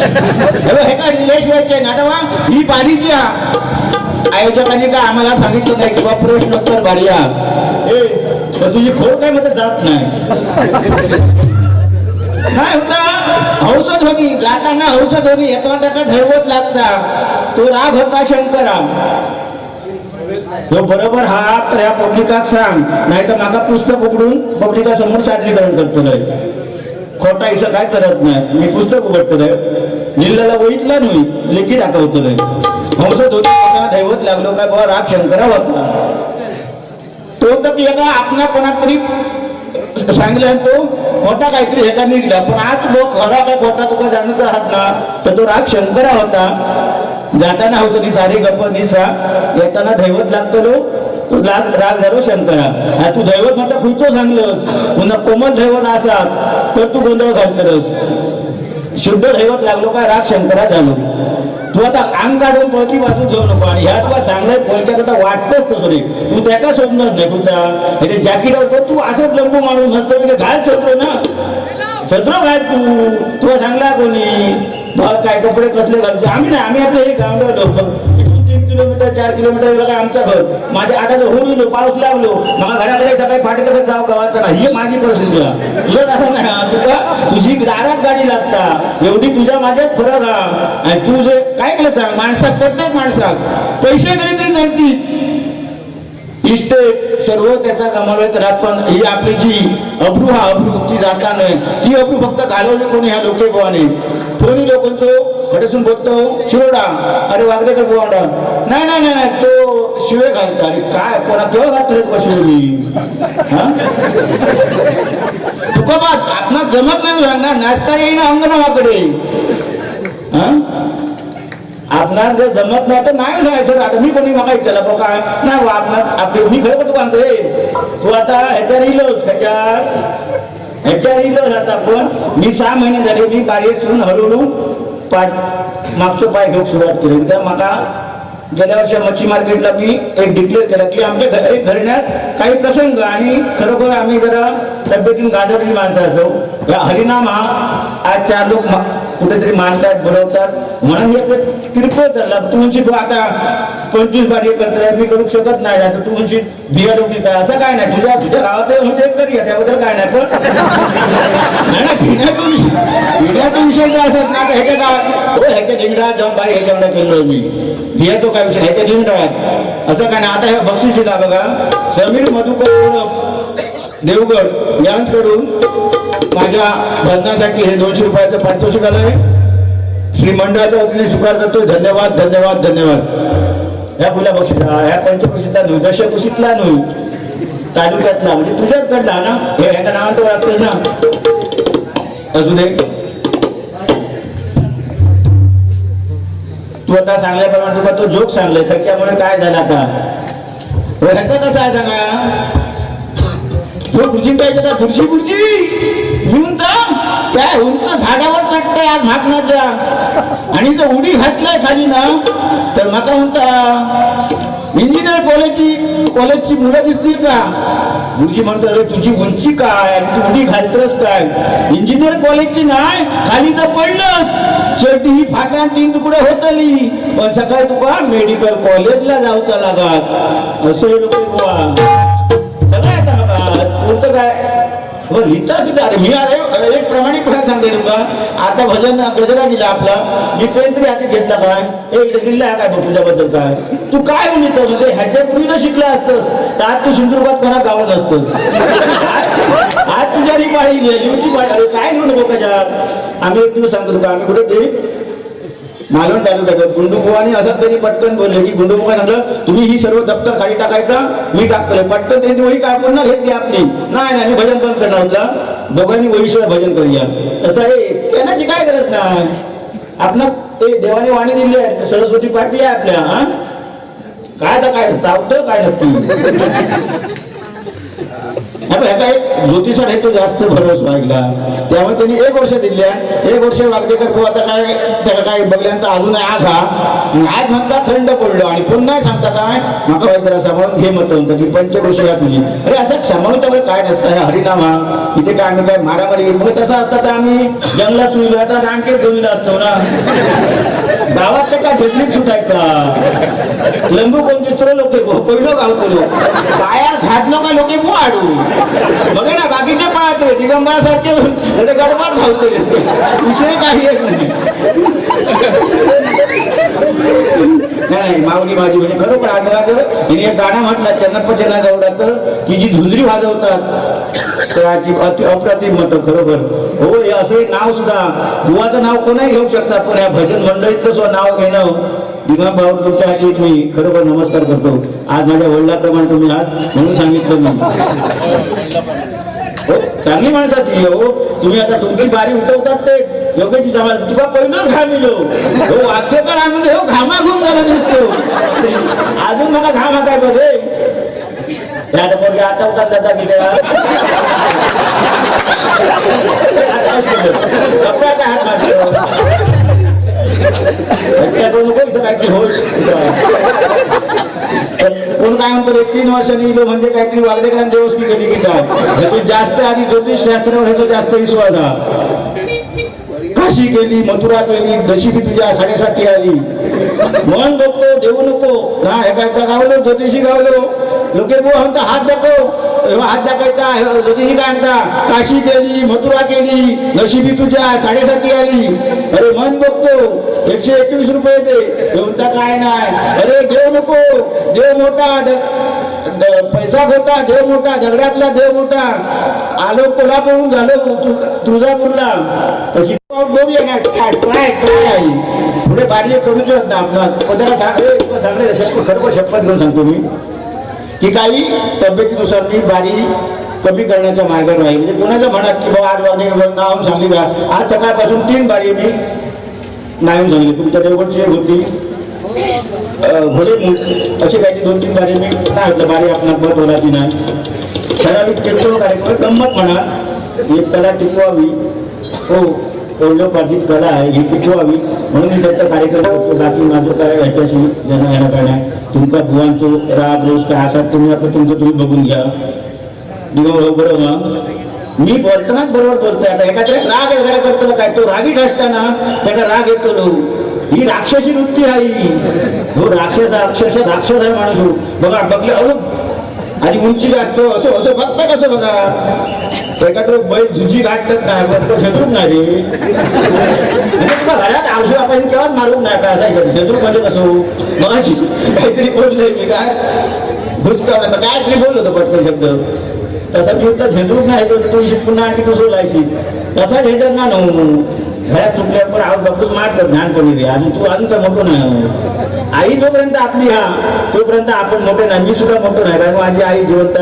हे का निलेश व्हायचे ना तेव्हा ही बारीची आयोजकांनी काय आम्हाला सांगितलं नाही किंवा प्रश्नोत्तर भरल्या तर तुझी खोड काय मध्ये जात नाही. काय होता? औषध होती. जाताना औषध होती. एकमेकांना ढळवत लागता. तो राग होता शंकरा. तो बरोबर हा तर ह्या पब्लिकाक सांग. नाही तर माका पुस्तक उघडून पब्लिका समोर सादरीकरण करतोय खोटा आयुष्य काय करत नाही. मी पुस्तक उघडतोय. जिल्ह्याला वहीतला नाही लेखी दाखवतोय. हंसत होतो दैवत लागलो काय बाबा? राग शंकरा होता तो तर एका आपणा कोणातरी सांगल्या तो खोटा काहीतरी ह्याचा निघला. पण आज लोक खरा काय खोटा तुका जाणत राहत ना? तर तो राग शंकरा होता. जाताना होतो ती सारी गप्प निसा. येताना दैवत लागतो तू राग राग धरू शंकरा. तू दैवत म्हणता खुलतो सांगलंस. पुन्हा कोमल दैवत असा तर तू गोंधळ घालतलस शुद्ध दैवत लागलो का राग शंकरा झालो तू आता अंग काढून पळती बाजू घेऊ नको आणि ह्या तुला चांगलंय पोलक्यात आता वाटतच तसं रे तू त्या का शोधणार नाही तुझ्या हे जॅकेट होतो तू असंच लंबू माणूस नसतो म्हणजे घाल सत्र ना? सत्र घाल तू. तुला सांगला कोणी? काय कपडे कसले घालतो आम्ही नाही आम्ही आपलं हे गावलं चार किलोमीटर गेलं आमचं घर. माझ्या आता होऊन गेलो पाऊस लागलो मला घराकडे सकाळी फाटकडे कसं जाऊ गावाचा नाही. ही माझी परिस्थिती तुझं असं नाही तुका तुझी दारात गाडी लागता. एवढी तुझ्या माझ्यात फरक हा आणि तू जे काय केलं सांग? माणसात प्रत्येक माणसात. पैसे गेले तरी नसतील इस्टेट सर्व त्याचा कमावलं तर आपण ही आपली जी अब्रू हा अब्रू ती जाता नाही ती अब्रू फक्त घालवली कोणी ह्या लोकेभवाने? कोणी लोकांचं खडेसून बघतो शिरोडा. अरे वागदेकर बोवाडा नाही नाही नाही नाही तो शिवे घालता. अरे काय कोणा केव्हा हो, घातले का शिवली हा? तुका बा आपणा जमत नाही सांगणार नाचता येईना अंगणावाकडे हा? जर जमत नाही तर नाही सांगायचं. आता मी कोणी मागायचं त्याला? बघा. नाही बा आपणात आपली मी खरं कुठं रे तू आता ह्याच्यावर इलोस ह्याच्यावर. ह्याच्यावर इलोस आता पण मी सहा महिने झाले मी बारीक सुरून हळूहळू पाठ मागचो पाय घेऊन सुरुवात केली. त्या माका गेल्या वर्षी मच्छी मार्केटला मी एक डिक्लेअर केला की आमच्या घरी घरण्यात काही प्रसंग आणि खरोखर आम्ही जरा तब्येतीन गाजवलेली माणसं असो. या हरिनाम हा आज चार लोक कुठेतरी मांडतात बोलवतात. म्हणून हे किरकोळ चालला तुमची तू आता पंचवीस बार हे करतोय मी करू शकत नाही. आता तू म्हणजे बिया डोकी काय? असं काय नाही. तुझ्या तुझ्या गावात म्हणजे एक करूया त्याबद्दल काय नाही. पण नाही ना भिण्याचा विषय भिण्याचा असत ना ह्याच्या गावात हो ह्याच्या दिंडात जाऊन बारी ह्याच्याकडे केलो मी. भिया तो काय विषय? ह्याच्या दिंडात असं काय नाही. आता हे बक्षिसीला बघा. समीर मधुकर देवगड यांकडून माझ्या भजनासाठी हे दोनशे रुपयाचं पारितोषिक आलंय श्री मंडळाच्या वतीने स्वीकार करतोय. धन्यवाद धन्यवाद धन्यवाद. ह्या फुल्या बक्षिसा ह्या पंचकृषीतला नव्हे दशकुशीतला नव्हे तालुक्यातला. म्हणजे तुझ्याच कडला ना? हे ह्याच्या नावात वाटतं ना? असू दे तू आता सांगल्याप्रमाणे तुला तो जोक सांगलाय. त्याच्यामुळे काय झालं आता? हो, कसा आहे सांगा? तो गुरुजी पाहिजे तर गुरुजी गुरुजी मी त्या उंच झाडावर चढतंय आज म्हाकणाच्या आणि जर उडी घातलाय खाली ना. तर माका म्हणता इंजिनियर कॉलेजची कॉलेजची मुलं दिसतील का? गुरुजी म्हणतो अरे तुझी उंची काय? आणि तू उडी घालतस काय? इंजिनियर कॉलेजची नाही. खाली तर पडलंच शेवटी ही फाट्या तीन तुकडे होतली पण सकाळी तुका मेडिकल कॉलेजला जाऊचा लागत. असं लोक अर्थ काय? हो लिहिता सुद्धा अरे मी अरे एक प्रामाणिकपणे सांगते तुमका आता भजन गजरा दिला आपला. मी पेन तरी हाती घेतला काय एक दिला काय बघ तुझ्याबद्दल काय? तू काय म्हणतो म्हणजे ह्याच्या पूर्वी शिकला असतोस. तर आज तू सिंधुदुर्गात कोणा गावात असतोस? आज- तुझ्या ही पाळी लिहूची पाळी अरे काय म्हणू नको कशात आम्ही एक दिवस सांगतो का? आम्ही कुठे ते मालवण तालुक्यात गुंडुबुवानी असं तरी पटकन बोलले की गुंडुबुवा सांगलं तुम्ही ही सर्व दप्तर खाली टाकायचा मी टाकतोय. पटकन त्यांनी वही काय पुन्हा घेतली आपली. नाही नाही भजन बंद करणार होता दोघांनी वहीशिवाय भजन करूया तसं हे त्यांनाची काय गरज नाही. आपलं ते देवाने वाणी दिली आहे. सरस्वती पाठी आहे आपल्या हा? काय तर काय? चावतं काय नक्की? आता ह्याचा एक ज्योतिषाने तो जास्त भरोसा ऐकला त्यामुळे त्यांनी एक वर्ष दिल्या. एक वर्ष वागदेकर भाऊ आता काय त्याला काय बघल्यानंतर अजून आज हा आज म्हणता थंड पडलो आणि पुन्हा सांगता काय? माका वाईट जरा सांभाळून घे मत. म्हणतं की पंचकृषी या तुझी. अरे असं सांभाळून त्यामुळे काय नसतं. हरिनामा. इथे काय आम्ही काय मारामारी मग तसं आता तर आम्ही जंगलात सुरू आता रानकेत घेऊन असतो ना. गावात काय का झेपलीत सुटायचा. लंबू कोण दुसरं लोक पहिलं गाव तुझं काय घातलो का लोक आडू बघा ना बाकीचे पाहते दिगंबरासारखे म्हणजे गडबड धावतो विषय काही येत नाही. माऊली माझी म्हणजे खरोखर आज हिने एक गाणं म्हटलं चन्नप्पा चन्ना गौडाचं की जी झुंजरी वाजवतात त्याची अप्रतिम मत खरोखर. हो हे असं एक नाव सुद्धा बुवाचं नाव कोणाही घेऊ शकतात पण या भजन मंडळीतलं नाव घेणं दिगंब भाऊ तुमच्या आधी मी खरोखर नमस्कार करतो. आज माझ्या वडिलाप्रमाणे तुम्ही आज म्हणून सांगितलं मी. हो चांगली माणसात हो. तुम्ही आता तुमची बारी उठवतात ते. योग्यची समाज तुका पहिलंच घामिलो हो वाद्यकार आम्ही हो घामा घेऊन झाला दिसतो हो. अजून मला घामा काय बघे आता पोरगे आता उठात जाता की आता हात मारतो? त्याकडून नको इथं काहीतरी होईल. कोण काय म्हणतो एक तीन वर्षांनी इथं म्हणजे काहीतरी वागदेकरांनी देवस्ती केली की काय? ह्यातून जास्त आधी ज्योतिष शास्त्रावर ह्याचा जास्त विश्वास हा काशी गेली मथुरा गेली दशिबी तुझ्या साडेसाठी आली. मन बघतो देऊ नको. हा एका एकदा गावलो ज्योतिषी गावलो. लोके बुवा हात दाखव. हात दाखवता ज्योतिषी काय म्हणता काशी केली मथुरा केली नशिबी तुझ्या साडेसाती आली. अरे मन बघतो एकशे एकवीस रुपये दे. घेऊनता म्हणता काय नाही. अरे देव नको देव मोठा पैसा खोटा देव मोठा दगडातला देव मोठा. आलो कोल्हापूरहून झालो तुळजापूरला. तशी बघूया पुढे बारीक करूच ना आपण त्याला सांगले खरोखर शपथ घेऊन सांगतो मी. की काही तब्येतीनुसार मी बारी कमी करण्याच्या मार्गावर राहील म्हणजे कोणाचं म्हणा की बाबा आज वागे नाव सांगली का? आज सकाळपासून तीन बारी मी नाही सांगली तुमच्या देवगडची होती. म्हणजे असे काही दोन तीन बारी मी नाही होतं. बारी आपण होणार बोलायची नाही. ठराविक किरकोळ कार्यक्रम गंमत म्हणा. एक कला टिकवावी. हो ओढलोपार्जित कला आहे ही टिकवावी. म्हणून मी त्याचा कार्यक्रम करतो. बाकी माझं काय ह्याच्याशी ज्यांना येणं तुमच्या नाही राग रोज काय असा तुम्ही आता तुमचं तुम्ही बघून घ्या. दिवा बरोबर मी बोलतानाच बरोबर बोलतोय आता. एखाद्या राग एखाद्या करतो काय? तो रागीट असताना त्याला राग येतो लो ही राक्षसी वृत्ती आहे ही. हो राक्षस अक्षरशः राक्षस आहे माणूस बघा बघले अहो आणि उंची जास्त असं असं बघता कसं बघा? एखादं बैल झुजी गाठतात नाही बरं शत्रूच नाही रे. म्हणजे घरात औषध आपण केव्हाच मारून नाही काय असायचं शत्रू म्हणजे कसं मगाशी काहीतरी बोललंय मी काय घुसकावलं. तर काहीतरी बोललो होतो पटकन शब्द. तसा मी तर झेंडूक नाही तर तू पुन्हा आणखी तू सोलायची तसा झेंडर ना नऊ घरात चुकल्यावर पण आवड बापूच मारतात लहानपणी दे आणि तू अजून काय मोठं नाही. आई जोपर्यंत आपली हा तोपर्यंत आपण मोठे नाही मी सुद्धा मोठं नाही कारण माझी आई जिवंत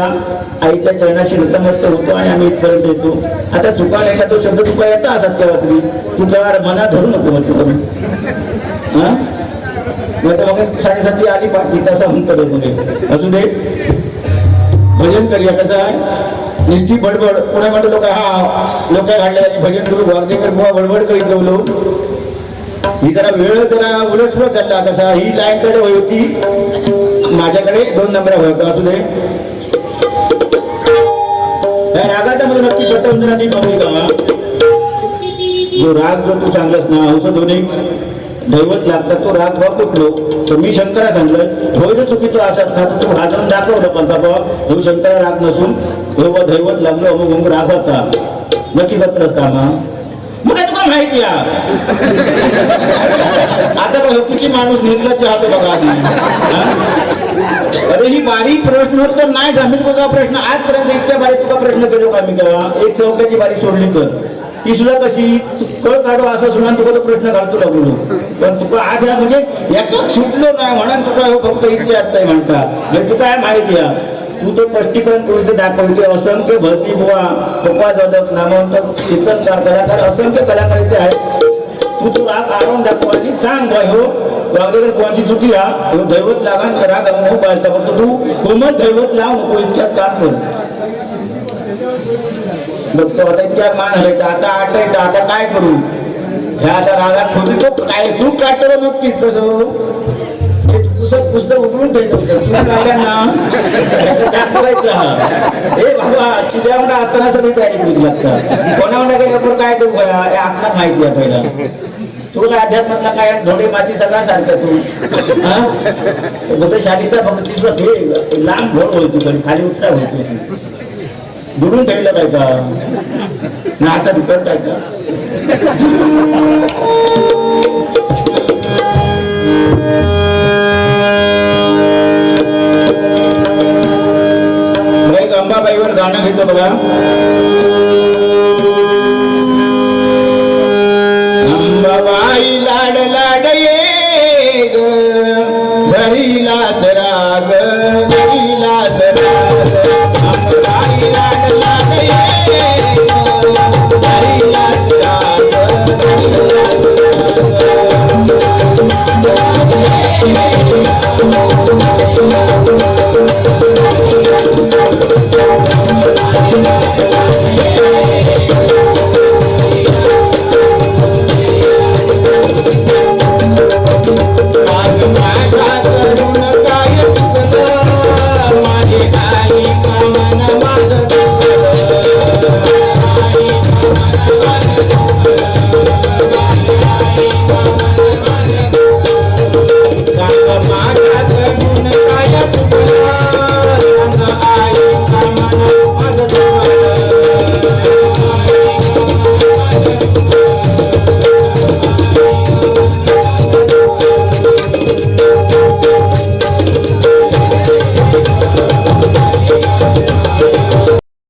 आईच्या चरणाशी नतमस्त होतो आणि आम्ही इथपर्यंत येतो आता चुका नाही का तो शब्द चुका येता असतात तेव्हा तरी तू तेव्हा मनात धरू नको मग तुम्ही. हा? मग साडेसाती आली पाठी तसा म्हणतो मध्ये असू दे भजन करूया कसं आहे? निस्ती बडबड. पुण्या म्हणतो लोक हा लोक काढले भजन करू. वागदेकर बुवा बडबड करीत गवलो ही जरा वेळ जरा उलट सुलट चालला कसा ही लाईन कडे होई होती. माझ्याकडे दोन नंबर होता असू दे. रागाच्या मध्ये नक्की पटवून जरा ती कमी. का जो राग जो तू सांगलास ना औषध दोन्ही दैवत लागतात तो राग बा कुठलो. तर मी शंकरा सांगलं होय चुकीचं असत. ना तू हाजून दाखवलं पण बाबा हो हे शंकरा राग नसून हे बा दैवत लागलो अमुक अमुक राग होता. नक्की पत्रच कामा? मग तुला माहिती आता बघा किती माणूस निर्लज्ज होतो बघा आधी. अरे ही बारी तर नाही जमीन बघा प्रश्न आजपर्यंत इतक्या बारी तुका प्रश्न केलो का मी केव्हा एक चौकाची बारी सोडली तर. ती सुद्धा कशी? कळ काढू असं सुद्धा तुका तो प्रश्न घालतो लागलो पण तुका आज म्हणजे याच्यात सुटलो नाही म्हणून तुका हो फक्त इच्छा असताय म्हणता. म्हणजे तुका काय माहिती आहे. तू तो स्पष्टीकरण करून ते दाखवते असंख्य भरती बुवा पप्पा जाधव नामवंत कीर्तनकार कलाकार असंख्य कलाकार इथे आहेत. तू तू राग आणून दाखव आणि सांग बाय हो. वागदेकर कोणाची चुकी हा. ह्यो दैवत लागा राग हो पाहिजे फक्त तू कोमत दैवत लाव नको इतक्यात काम कर. बघतो आता इतक्या मान हलायचं आता आटायचं आता काय करू? ह्या आता रागात खोली तो काय तू काटलं नक्कीच कसं हे पुस्तक पुस्तक उघडून ठेवतो तुम्ही ना? हे बाबा तुझ्या म्हणा आता सगळी तयारी करू लागतात कोणा म्हणा गेल्यावर काय करू बया? हे आपल्याला माहिती आहे पहिला. तुला अध्यात्मातला काय धोडे माती सगळा सारखा तू. हा? फक्त शाळेचा फक्त तिचं हे लांब घोड होती पण खाली उठता होती दुरून ठेवलं काय का? ना असं दुकर काय का? बघा. अंबाबाई लाड लाड ये ग घरीला सराग